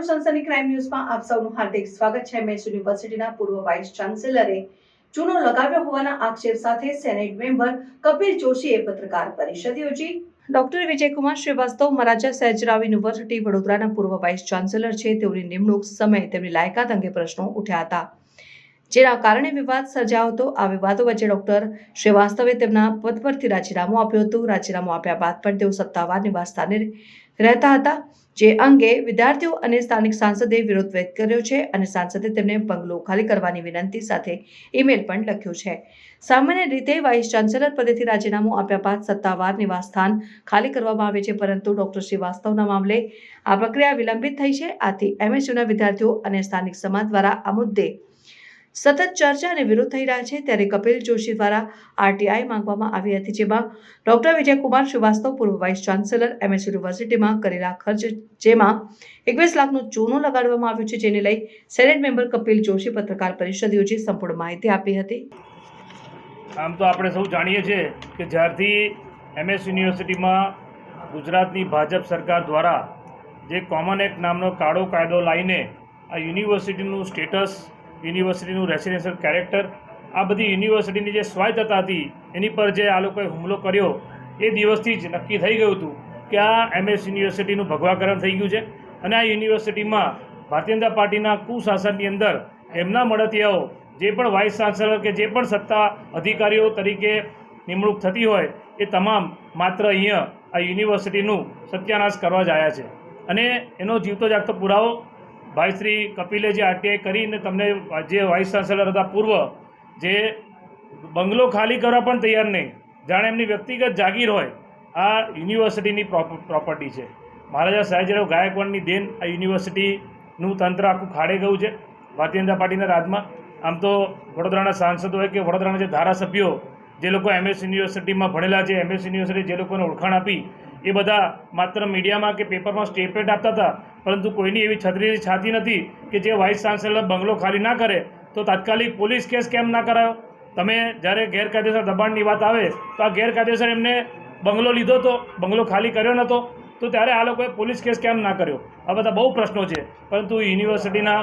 નમસ્કાર સનસની ક્રાઇમ ન્યૂઝમાં આપ સૌનું હાર્દિક સ્વાગત છે. મેસ યુનિવર્સિટીના પૂર્વ વાઇસ ચાન્સેલરે ચૂનો લગાવ્યો હોવાના આક્ષેપ સાથે સેનેટ મેમ્બર કપિલ જોશીએ પત્રકાર પરિષદ યોજી. ડોક્ટર વિજયકુમાર શ્રીવાસ્તવ મહારાજા સહેજરાવ યુનિવર્સિટી વડોદરાના પૂર્વ વાઇસ ચાન્સેલર છે. તેઓની નિમણૂક સમયે તેમની લાયકાત અંગે પ્રશ્નો ઉઠ્યા હતા. જેના કારણે વિવાદ સર્જાયો હતો આ વિવાદો વચ્ચે ડોક્ટર શ્રીવાસ્તવે તેમના પદ પરથી રાજીનામું આપ્યું હતું. રાજીનામું આપ્યા બાદ પણ તેઓ સત્તાવાર નિવાસસ્થાને રહેતા હતા, જે અંગે વિદ્યાર્થીઓ અને સ્થાનિક સાંસદે વિરોધ વ્યક્ત કર્યો છે અને સાંસદે તેમને બંગલો ખાલી કરવાની વિનંતી સાથે ઈમેલ પણ લખ્યો છે. સામાન્ય રીતે વાઇસ ચાન્સેલર પદેથી રાજીનામું આપ્યા બાદ સત્તાવાર નિવાસસ્થાન ખાલી કરવામાં આવે છે, પરંતુ ડોક્ટર શ્રીવાસ્તવના મામલે આ પ્રક્રિયા વિલંબિત થઈ છે. આથી એમએસયુના વિદ્યાર્થીઓ અને સ્થાનિક સમાજ દ્વારા આ મુદ્દે સતત ચર્ચા અને વિરોધ થઈ રહ્યા છે ત્યારે કપિલ જોશી દ્વારા આરટીઆઈ માંગવામાં આવી હતી, જેમાં ડોક્ટર વિજયકુમાર શ્રીવાસ્તવ, પૂર્વ વાઇસ ચાન્સેલર, એમએસ યુનિવર્સિટીમાં કરેલા ખર્ચ, જેમાં એકવીસ લાખનું ચૂનો લગાડવામાં આવ્યું છે, જેને લઈ સેનેટ મેમ્બર કપિલ જોશી પત્રકાર પરિષદ યોજી સંપૂર્ણ માહિતી આપી હતી. આમ તો આપણે સૌ જાણીએ છીએ કે જ્યારથી એમએસ યુનિવર્સિટીમાં ગુજરાતની ભાજપ સરકાર દ્વારા જે કોમન એક્ટ નામનો કાળો કાયદો લાવીને આ યુનિવર્સિટીનું સ્ટેટસ યુનિવર્સિટીનું રેસિડેન્શિયલ કેરેક્ટર આ બધી યુનિવર્સિટીની જે સ્વાયત્તતા હતી, એની પર જે આ લોકોએ હુમલો કર્યો, એ દિવસથી જ નક્કી થઈ ગયું હતું કે આ એમએસ યુનિવર્સિટીનું ભગવાકરણ થઈ ગયું છે. અને આ યુનિવર્સિટીમાં ભારતીય જનતા પાર્ટીના કુશાસનની અંદર એમના મળતિયાઓ, જે પણ વાઇસ ચાન્સેલર કે જે પણ સત્તા અધિકારીઓ તરીકે નિમણૂક થતી હોય, એ તમામ માત્ર અહીંયા આ યુનિવર્સિટીનું સત્યાનાશ કરવા જ આવ્યા છે. અને એનો જીવતો જાગતો પુરાવો ભાઈ શ્રી કપિલે જે આરટીઆઈ કરીને તમને જે વાઇસ ચાન્સેલર હતા પૂર્વ, જે બંગલો ખાલી કરવા પણ તૈયાર નહીં, જાણે એમની વ્યક્તિગત જાગીર હોય, આ યુનિવર્સિટીની પ્રોપર્ટી છે. મહારાજા સયાજીરાવ ગાયકવાડની દેન આ યુનિવર્સિટીનું તંત્ર આખું ખાડે ગયું છે, ભારતીય જનતા પાર્ટીના રાજમાં. આમ તો વડોદરાના સાંસદ હોય કે વડોદરાના જે ધારાસભ્યો, જે લોકો એમએસ યુનિવર્સિટીમાં ભણેલા છે એમએસ યુનિવર્સિટી જે લોકોને ઓળખાણ આપી એ બધા માત્ર મીડિયામાં કે પેપરમાં સ્ટેટમેન્ટ આપતા હતા. પરંતુ કોઈની એવી છત્રી છાતી નથી કે જે વાઇસ ચાન્સેલર બંગલો ખાલી ના કરે, તો તાત્કાલિક પોલીસ કેસ કેમ ના કરાયો? તમે જ્યારે ગેરકાયદેસર દબાણની વાત આવે, તો આ ગેરકાયદેસર એમને બંગલો લીધો હતો બંગલો ખાલી કર્યો નહોતો, તો ત્યારે આ લોકોએ પોલીસ કેસ કેમ ના કર્યો? આ બધા બહુ પ્રશ્નો છે. પરંતુ યુનિવર્સિટીના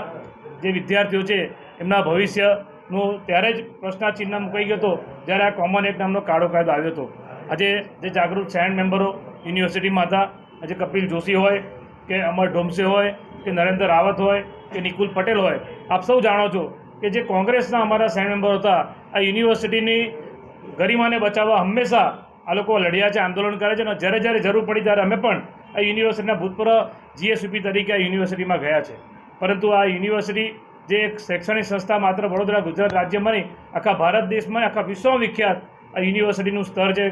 જે વિદ્યાર્થીઓ છે, એમના ભવિષ્યનું ત્યારે જ પ્રશ્નાચિહ્ન મુકાઈ ગયો હતો, જ્યારે આ કોમન એક્ટ નામનો કાળો કાયદો આવ્યો હતો. આજે જે જાગૃત સેન્ડ મેમ્બરો યુનિવર્સિટીમાં હતા આજે કપિલ જોશી હોય, કે અમર ડોમસે હોય, કે નરેન્દ્ર રાવત હોય, કે નિકુલ પટેલ હોય, આપ સૌ જાણો છો કે જે કોંગ્રેસના અમારા સેન્ડ મેમ્બર હતા, આ યુનિવર્સિટીની ગરિમાને બચાવવા હંમેશા આ લોકો લડ્યા છે, આંદોલન કરે છે અને જ્યારે જ્યારે જરૂર પડી ત્યારે અમે પણ આ યુનિવર્સિટીના ભૂતપૂર્વ જીએસયુપી તરીકે આ યુનિવર્સિટીમાં ગયા છે. પરંતુ આ યુનિવર્સિટી જે એક શૈક્ષણિક સંસ્થા માત્ર વડોદરા, ગુજરાત રાજ્યમાં નહીં આખા ભારત દેશમાં, આખા વિશ્વમાં વિખ્યાત આ યુનિવર્સિટીનું સ્તર જે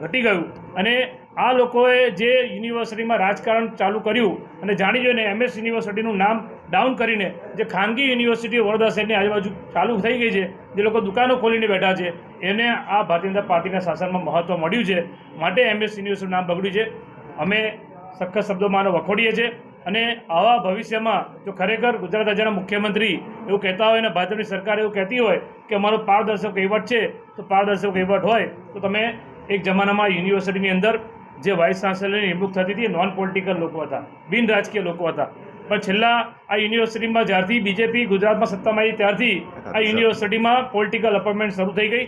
ઘટી ગયું અને આ લોકોએ જે યુનિવર્સિટીમાં રાજકારણ ચાલુ કર્યું અને જાણી જોઈને એમએસ યુનિવર્સિટીનું નામ ડાઉન કરીને જે ખાનગી યુનિવર્સિટી વડોદરા શહેરની આજુબાજુ ચાલુ થઈ ગઈ છે, જે લોકો દુકાનો ખોલીને બેઠા છે, એને આ ભારતીય જનતા પાર્ટીના શાસનમાં મહત્ત્વ મળ્યું છે. માટે એમએસ યુનિવર્સિટીનું નામ બગડ્યું છે. અમે સખત શબ્દોમાં આને વખોડીએ છીએ અને આવા ભવિષ્યમાં જો ખરેખર ગુજરાત રાજ્યના મુખ્યમંત્રી એવું કહેતા હોય અને ભાજપની સરકાર એવું કહેતી હોય કે અમારો પારદર્શક વહીવટ છે, તો પારદર્શક વહીવટ હોય. તો તમે એક જમાનામાં યુનિવર્સિટીની અંદર જે વાઇસ ચાન્સેલરની નિમણૂક થતી હતી નોન પોલિટિકલ લોકો હતા બિન રાજકીય લોકો હતા. પણ છેલ્લા આ યુનિવર્સિટીમાં જ્યારથી બીજેપી ગુજરાતમાં સત્તામાં આવી ત્યારથી આ યુનિવર્સિટીમાં પોલિટિકલ અપોઇન્ટમેન્ટ શરૂ થઈ ગઈ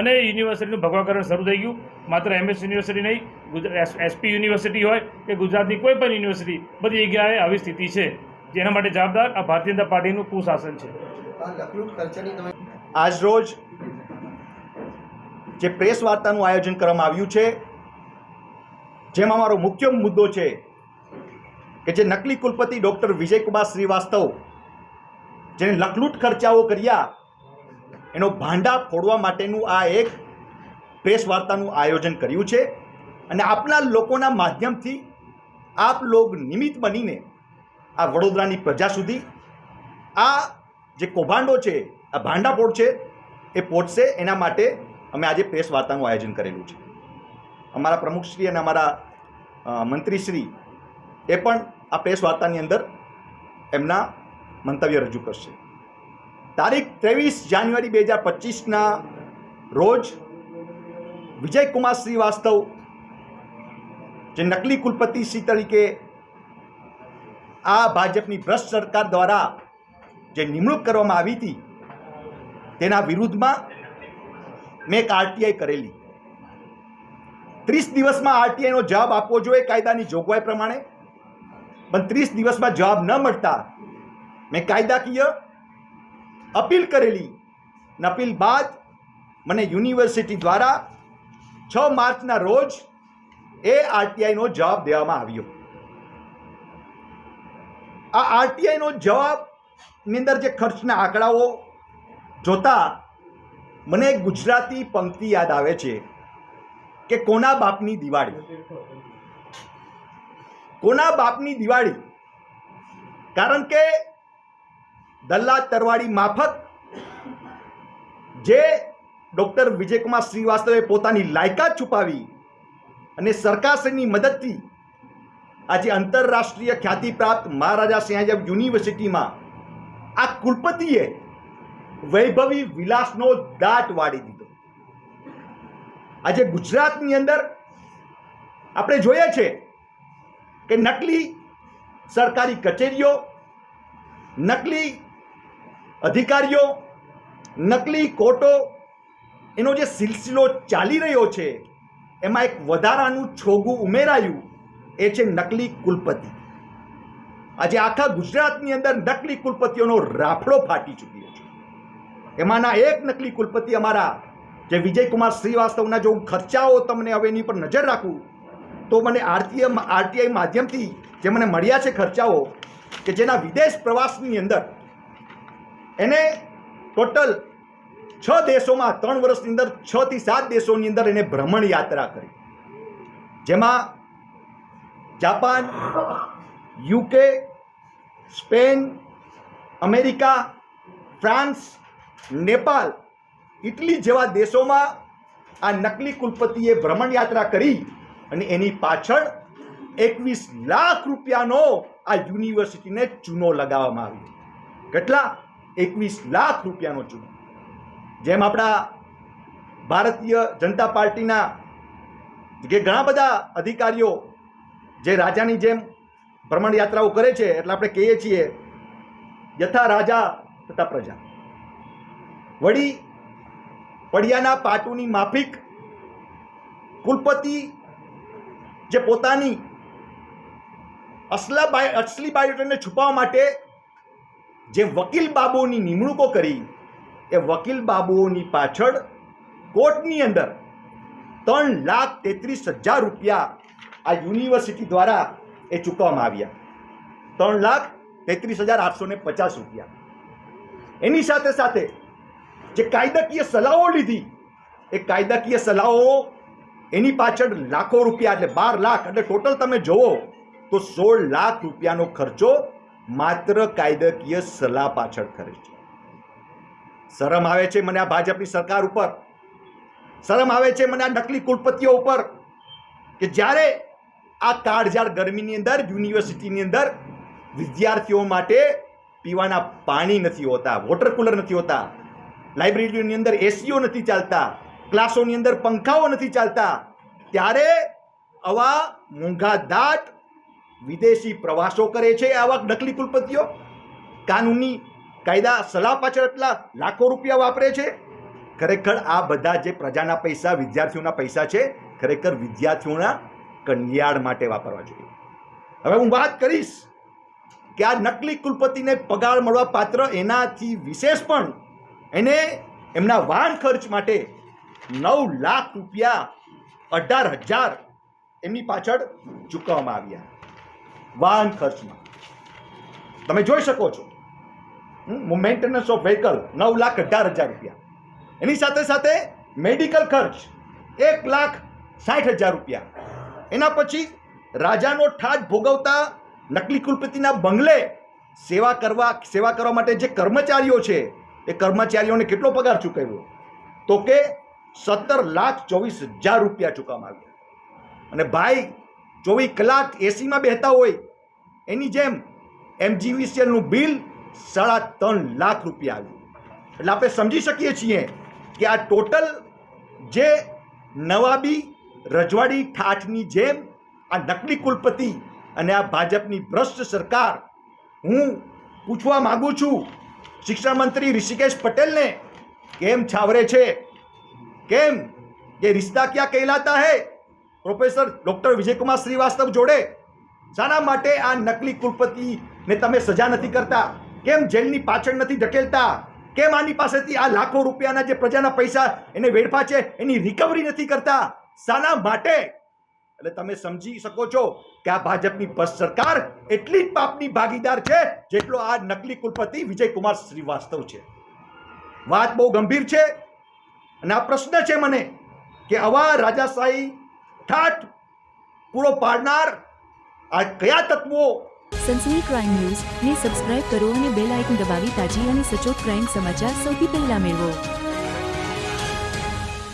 અને યુનિવર્સિટીનું ભગવાકરણ શરૂ થઈ ગયું. માત્ર એમએસ યુનિવર્સિટી નહીં ગુજરાત એસપી યુનિવર્સિટી હોય કે ગુજરાતની કોઈ પણ યુનિવર્સિટી બધી જગ્યાએ આવી સ્થિતિ છે. જેના માટે જવાબદાર આ ભારતીય જનતા પાર્ટીનું કુશાસન છે. આજ રોજ આજરોજ જે પ્રેસ વાર્તાનું આયોજન કરવામાં આવ્યું છે જેમાં મારો મુખ્ય મુદ્દો છે કે જે નકલી કુલપતિ ડૉક્ટર વિજયકુમાર શ્રીવાસ્તવ જેને લખલૂટ ખર્ચાઓ કર્યા, એનો ભાંડા ફોડવા માટેનું આ એક પ્રેસ વાર્તાનું આયોજન કર્યું છે. અને આપના લોકોના માધ્યમથી આપ લોગ નિમિત્ત બનીને આ વડોદરાની પ્રજા સુધી આ જે કૌભાંડો છે, આ ભાંડાફોડ છે, એ પહોંચશે. એના માટે અમે આજે પ્રેસ વાર્તાનું આયોજન કરેલું છે. અમારા પ્રમુખશ્રી અને અમારા મંત્રીશ્રી એ પણ આ પ્રેસ વાર્તાની અંદર એમના મંતવ્ય રજૂ કરશે. તારીખ ત્રેવીસ જાન્યુઆરી બે હજાર પચીસના રોજ વિજયકુમાર શ્રીવાસ્તવ, જે નકલી કુલપતિ શ્રી તરીકે આ ભાજપની ભ્રષ્ટ સરકાર દ્વારા જે નિમણૂક કરવામાં આવી હતી, તેના વિરુદ્ધમાં મેં એક આરટીઆઈ કરેલી. ત્રીસ દિવસમાં આરટીઆઈનો જવાબ આપવો જોઈએ કાયદાની જોગવાઈ પ્રમાણે. પણ ત્રીસ દિવસમાં જવાબ ન મળતા મેં કાયદાકીય અપીલ કરેલી. અપીલ બાદ મને યુનિવર્સિટી દ્વારા છ માર્ચના રોજ એ આરટીઆઈનો જવાબ દેવામાં આવ્યો. આ આરટીઆઈનો જવાબની અંદર જે ખર્ચના આંકડાઓ જોતા મને ગુજરાતી પંક્તિ યાદ આવે છે. કે કોના બાપની દિવાળી? કોના બાપની દિવાળી? કારણ કે દલ્લા તરવાડી માફક જે ડૉક્ટર વિજયકુમાર શ્રીવાસ્તવે પોતાની લાયકાત છુપાવી અને સરકારશ્રીની મદદથી આજે આંતરરાષ્ટ્રીય ખ્યાતિ પ્રાપ્ત મહારાજા સિંહાજબ યુનિવર્સિટીમાં આ કુલપતિએ વૈભવી વિલાસનો દાટ વાળી દીધો. આજે ગુજરાતની અંદર આપણે જોઈએ છે કે નકલી સરકારી કચેરીઓ, નકલી અધિકારીઓ, નકલી કોર્ટો, એનો જે સિલસિલો ચાલી રહ્યો છે, એમાં એક વધારાનું છોગું ઉમેરાયું, એ છે નકલી કુલપતિ. આજે આખા ગુજરાતની અંદર નકલી કુલપતિઓનો રાફડો ફાટી ચૂક્યો છે. એમાંના એક નકલી કુલપતિ અમારા જે વિજયકુમાર શ્રીવાસ્તવના જો હું ખર્ચાઓ તમને હવે એની પર નજર રાખું, તો મને આરટીઆઈ આરટીઆઈ માધ્યમથી જે મને મળ્યા છે ખર્ચાઓ, કે જેના વિદેશ પ્રવાસની અંદર એને ટોટલ છ દેશોમાં ત્રણ વર્ષની અંદર, છ થી સાત દેશોની અંદર એને ભ્રમણ યાત્રા કરી. જેમાં Japan, UK, Spain, America, France Nepal Italy જેવા દેશોમાં આ નકલી કુલપતિએ ભ્રમણ યાત્રા કરી અને એની પાછળ એકવીસ લાખ રૂપિયાનો આ યુનિવર્સિટીને ચૂનો લગાવવામાં આવ્યો. કેટલા? એકવીસ લાખ રૂપિયાનો ચૂનો. જેમ આપણા ભારતીય જનતા પાર્ટીના જે ઘણા બધા અધિકારીઓ જે રાજાની જેમ ભ્રમણ યાત્રાઓ કરે છે, એટલે આપણે કહીએ છીએ, યથા રાજા તથા પ્રજા. વળી પડિયાના પાટુની માફિક કુલપતિ જે પોતાની અસલા બાય અસલી બાયોડેટાને છુપાવવા માટે જે વકીલ બાબુઓની નિમણૂકો કરી, એ વકીલ બાબુઓની પાછળ કોર્ટની અંદર ત્રણ લાખ તેત્રીસ હજાર રૂપિયા આ યુનિવર્સિટી દ્વારા એ ચૂકવવામાં આવ્યા. ત્રણ લાખ તેત્રીસ હજાર આઠસો ને પચાસ રૂપિયા. એની સાથે સાથે જે કાયદાકીય સલાહો લીધી, એ કાયદાકીય સલાહો એની પાછળ લાખો રૂપિયા એટલે બાર લાખ, એટલે ટોટલ તમે જોવો તો સોળ લાખ રૂપિયાનો ખર્ચો માત્ર કાયદાકીય સલાહ પાછળ કરે છે. શરમ આવે છે મને આ ભાજપની સરકાર ઉપર? શરમ આવે છે મને આ નકલી કુલપતિઓ ઉપર? કે જ્યારે આ કાળઝાળ ગરમીની અંદર, યુનિવર્સિટીની અંદર વિદ્યાર્થીઓ માટે પીવાના પાણી નથી હોતા, વોટર કુલર નથી હોતા લાઇબ્રેરીની અંદર એસીઓ નથી ચાલતા, ક્લાસોની અંદર પંખાઓ નથી ચાલતા, ત્યારે આવા મોંઘાદાટ વિદેશી પ્રવાસો કરે છે આવા નકલી કુલપતિઓ? કાનૂની કાયદા સલાહ પાછળ એટલા લાખો રૂપિયા વાપરે છે? ખરેખર આ બધા જે પ્રજાના પૈસા, વિદ્યાર્થીઓના પૈસા છે, ખરેખર વિદ્યાર્થીઓના કલ્યાણ માટે વાપરવા જોઈએ. હવે હું વાત કરીશ કે આ નકલી કુલપતિને પગાર મળવા પાત્ર એનાથી વિશેષ પણ એને એમના વાહન ખર્ચ માટે નવ લાખ રૂપિયા, અઢાર હજાર એમની પાછળ ચૂકવવામાં આવ્યા. વાહન ખર્ચમાં. તમે જોઈ શકો છો. મેન્ટેનન્સ ઓફ વ્હીકલ નવ લાખ અઢાર હજાર રૂપિયા. એની સાથે સાથે મેડિકલ ખર્ચ, એક લાખ સાઠ હજાર રૂપિયા. એના પછી રાજાનો ઠાટ ભોગવતા નકલી કુલપતિના બંગલે સેવા કરવા સેવા કરવા માટે જે કર્મચારીઓ છે એ કર્મચારીઓને કેટલો પગાર ચૂકવ્યો? તો કે સત્તર લાખ ચોવીસ હજાર રૂપિયા ચૂકવવામાં આવ્યા. અને ભાઈ, ચોવીસ કલાક એસીમાં બેહતા હોય, એની જેમ એમજીવીસીએલનું બિલ સાડા ત્રણ લાખ રૂપિયા આવ્યું. એટલે આપણે સમજી શકીએ છીએ કે આ ટોટલ જે નવાબી રજવાડી ઠાઠની જેમ આ નકલી કુલપતિ અને આ ભાજપની ભ્રષ્ટ સરકાર, હું પૂછવા માગું છું શિક્ષણ મંત્રી ઋષિકેશ પટેલને કેમ છાવરે છે? કેમ? ये રિશ્તા ક્યાં કહેલાતા હે? પ્રોફેસર ડૉક્ટર વિજયકુમાર શ્રીવાસ્તવ જોડે? શાના માટે આ નકલી કુલપતિને તમે સજા નથી કરતા? કેમ જેલની પાછળ નથી ધકેલતા? કેમ આની પાસેથી આ લાખો રૂપિયાના જે પ્રજાના પૈસા એને વેડફા છે, એની રિકવરી નથી કરતા? શાના માટે એટલે તમે સમજી શકો છો કે આ ભાજપની બસ સરકાર એટલી જ પાપની ભાગીદાર છે જેટલો આ નકલી કુલપતિ વિજયકુમાર શ્રીવાસ્તવ છે. વાત બહુ ગંભીર છે અને આ પ્રશ્ન છે મને કે આવા રાજાશાહી ઠાઠ પૂરો પાડનાર આ કયા તત્વો? સનસની ક્રાઇમ ન્યૂઝ ને સબસ્ક્રાઇબ કરો અને બેલ આઇકન દબાવી તાજી અને સચોટ ક્રાઇમ સમાચાર સૌથી પહેલા મેળવો.